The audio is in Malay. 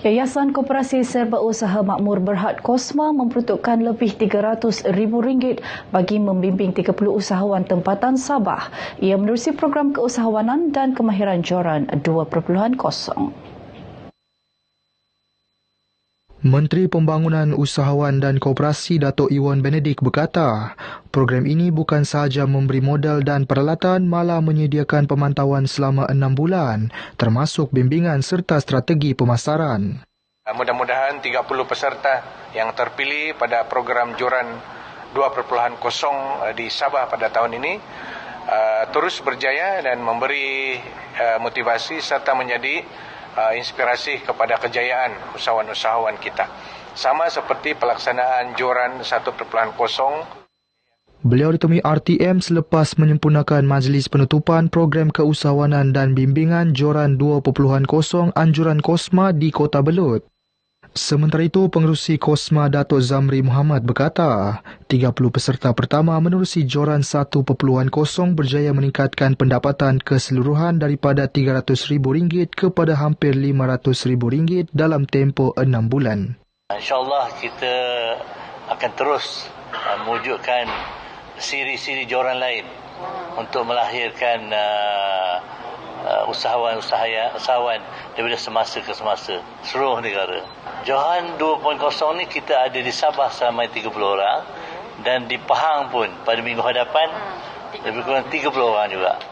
Yayasan Koperasi Serba Usaha Makmur Berhad Kosma memperuntukkan lebih RM300,000 bagi membimbing 30 usahawan tempatan Sabah. Ia menerusi program keusahawanan dan kemahiran joran 2.0. Menteri Pembangunan Usahawan dan Koperasi Datuk Iwan Benedik berkata, program ini bukan sahaja memberi modal dan peralatan malah menyediakan pemantauan selama enam bulan termasuk bimbingan serta strategi pemasaran. Mudah-mudahan 30 peserta yang terpilih pada program Joran 2.0 uh, di Sabah pada tahun ini uh, terus berjaya dan memberi motivasi serta menjadi uh, inspirasi kepada kejayaan usahawan-usahawan kita. Sama seperti pelaksanaan Joran 1.0 Beliau ditemui RTM selepas menyempurnakan majlis penutupan program keusahawanan dan bimbingan Joran 2.0 Anjuran Kosma di Kota Belut. Sementara itu, pengerusi Kosma Datuk Zamri Muhammad berkata, 30 peserta pertama menerusi joran 1.0 berjaya meningkatkan pendapatan keseluruhan daripada RM300,000 kepada hampir RM500,000 dalam tempoh 6 bulan. InsyaAllah kita akan terus uh, mewujudkan siri-siri joran lain untuk melahirkan uh, uh, usahawan-usahawan usahawan daripada semasa ke semasa seluruh negara. Johan 2.0 ni kita ada di Sabah selama 30 orang dan di Pahang pun pada minggu hadapan lebih kurang 30 orang juga.